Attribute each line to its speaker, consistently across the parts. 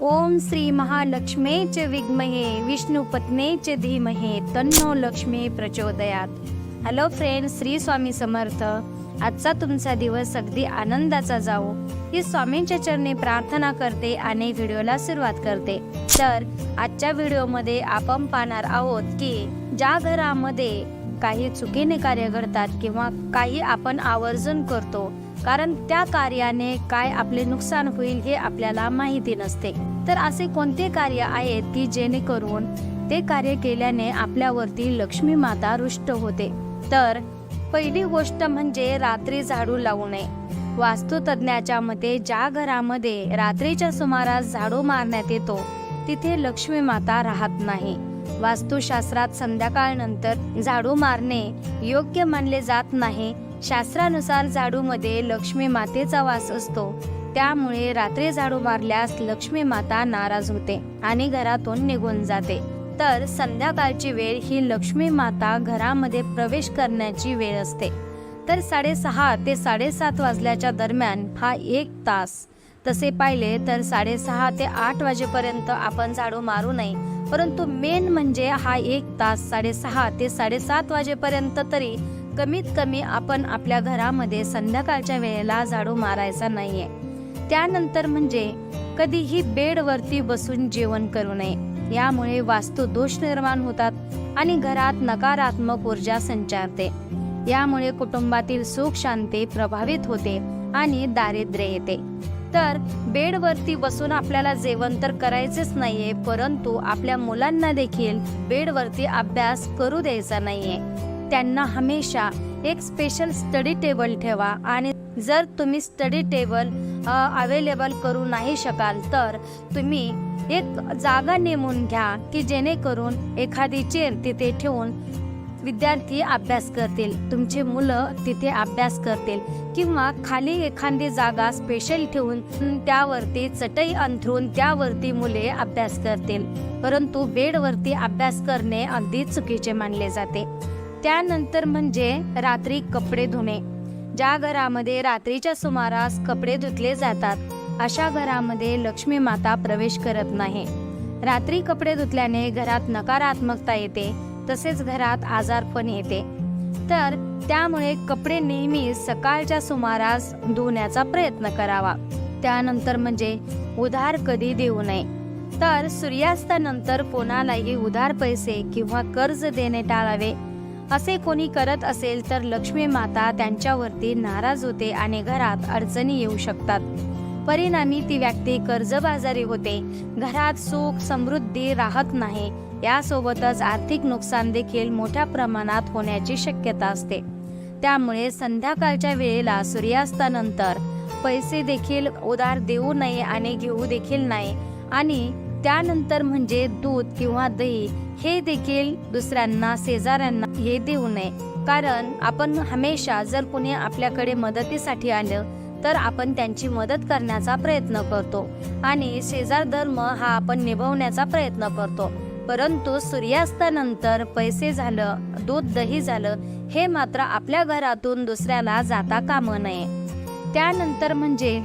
Speaker 1: ओम श्री महालक्ष्मीचे विद्महे विष्णुपत्नेचे धीमहे तन्नो Lakshmi प्रचोदयात. Hello friend Shri Swami Samarth. आजचा तुमचा दिवस अगदी आनंदाचा जावो. ही स्वामींच्या चरणी प्रार्थना करते आणि व्हिडिओला सुरुवात करते. तर आजच्या व्हिडिओमध्ये आपण पाहणार आहोत की ज्या घरामध्ये काही चुकीने कार्य घडतात किंवा काही आपण आवर्जून करतो कारण त्या कार्याने काय आपले नुकसान होईल हे आपल्याला माहिती नसते. तर असे कोणते कार्य आहेत की जेणेकरून ते कार्य केल्याने आपल्यावरती लक्ष्मी माता रुष्ट होते? तर पहिली गोष्ट म्हणजे रात्री झाडू लावू नये वास्तुतज्ञाच्या मते ज्या घरामध्ये रात्रीच्या सुमारास झाडू मारण्यात येतो तिथे लक्ष्मी माता राहत नाही. वास्तुशास्त्रात संध्याकाळनंतर झाडू मारणे योग्य मानले जात नाही शास्त्रानुसार झाडूमध्ये लक्ष्मी मातेचा वास असतो. त्यामुळे रात्री झाडू मारल्यास लक्ष्मी माता नाराज होते आणि घरातून निघून जाते. तर संध्याकाळची वेळ ही लक्ष्मी माता घरामध्ये प्रवेश करण्याची वेळ असते. तर साडेसहा ते साडेसात वाजल्याच्या दरम्यान हा एक तास. तसे पाहिले तर साडेसहा ते आठ वाजेपर्यंत आपण झाडू मारू नये. परंतु मेन म्हणजे हा एक तास साडेसहा ते साडेसात वाजेपर्यंत तरी कमीत कमी आपण आपल्या घरामध्ये संध्याकाळच्या वेळेला झाडू मारायचा नाहीये. त्यानंतर म्हणजे कधीही बेडवरती बसून जेवण करू नये. यामुळे वास्तू दोष निर्माण होतात आणि घरात नकारात्मक ऊर्जा संचारते. यामुळे कुटुंबातील सुख शांती प्रभावित होते आणि दारिद्र्य येते. तर बेडवरती बसून आपल्याला जेवण तर करायचेच नाहीये परंतु आपल्या मुलांना देखील बेडवरती अभ्यास करू द्यायचा नाहीये. त्यांना हमेशा एक स्पेशल स्टडी टेबल ठेवा आणि जर तुम्ही स्टडी टेबल अवेलेबल करू नाही शकाल तर तुम्ही एक जागा नेमून घ्या की जेणेकरून एखादी चेअर तिथे ठेवून विद्यार्थी अभ्यास करतील तुमचे मुलं तिथे अभ्यास करतील किंवा खाली एखादी जागा स्पेशल ठेवून त्यावरती चटई अंथरून त्यावरती मुले अभ्यास करतील परंतु बेडवरती अभ्यास करणे अगदी चुकीचे मानले जाते. त्यानंतर म्हणजे रात्री कपडे धुणे. ज्या घरामध्ये रात्रीच्या सुमारास कपडे धुतले जातात अशा घरामध्ये लक्ष्मी माता प्रवेश करत नाही. रात्री कपडे धुतल्याने घरात नकारात्मकता येते तसेच घरात आजारपण येते. तर त्यामुळे कपडे नेहमी सकाळच्या सुमारास धुण्याचा प्रयत्न करावा. त्यानंतर म्हणजे उधार कधी देऊ नये. तर सूर्यास्तानंतर कोणालाही उधार पैसे किंवा कर्ज देणे टाळावे. असे कोणी करत असेल तर लक्ष्मी माता त्यांच्यावरती नाराज होते आणि घरात अडचणी येऊ शकतात. परिणामी ती व्यक्ती कर्जबाजारी होते. घरात सुख समृद्धी राहत नाही. यासोबतच आर्थिक नुकसान देखील मोठ्या प्रमाणात होण्याची शक्यता असते. त्यामुळे संध्याकाळच्या वेळेला सूर्यास्तानंतर पैसे देखील उधार देऊ नये आणि घेऊ देखील नाही आणि त्यानंतर म्हणजे दूध किंवा दही हे देखील दुसऱ्यांना शेजाऱ्यांना हे देऊ नये. कारण आपण हमेशा जर कुणी आपल्याकडे मदतीसाठी आलं तर आपण त्यांची मदत करण्याचा प्रयत्न करतो. आणि शेजार धर्म हा आपण निभवण्याचा प्रयत्न करतो. परंतु सूर्यास्तानंतर पैसे झालं दूध दही झालं हे मात्र आपल्या घरातून दुसऱ्याला जाता कामं नये. त्यानंतर म्हणजे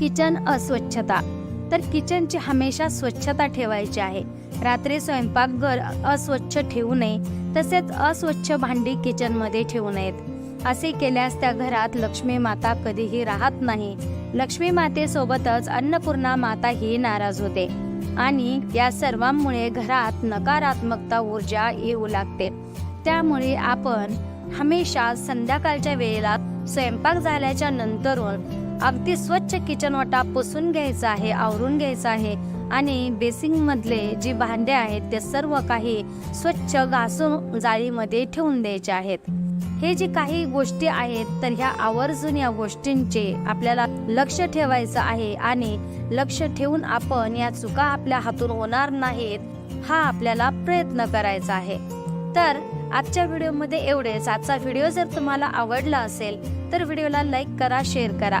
Speaker 1: किचन अस्वच्छता. तर किचनची हमेशा स्वच्छता ठेवायची आहे. रात्री स्वयंपाकघर अस्वच्छ ठेवू नये तसेच अस्वच्छ भांडी किचनमध्ये ठेवू नयेत. असे केल्यास त्या घरात लक्ष्मी माता कधीही राहत नाही. लक्ष्मी मातेसोबतच अन्नपूर्णा माता ही नाराज होते. आणि या सर्वांमुळे घरात नकारात्मकता ऊर्जा येऊ लागते. त्यामुळे आपण हमेशा संध्याकाळच्या वेळेला स्वयंपाक झाल्याच्या नंतरून अगदी स्वच्छ किचन वाटा पुसून घ्यायचा आहे आवरून घ्यायचा आहे आणि बेसिंग मधले जी भांडे आहेत ते सर्व काही स्वच्छ घासून जाळीमध्ये ठेवून द्यायचे आहेत. हे जे काही गोष्टी आहेत तर ह्या आवर्जून या गोष्टींचे आपल्याला लक्ष ठेवायचं आहे आणि लक्ष ठेवून आपण या चुका आपल्या हातून होणार नाहीत हा आपल्याला प्रयत्न करायचा आहे. तर आजच्या व्हिडिओमध्ये एवढेच. आजचा व्हिडिओ जर तुम्हाला आवडला असेल तर व्हिडिओला लाईक करा शेअर करा.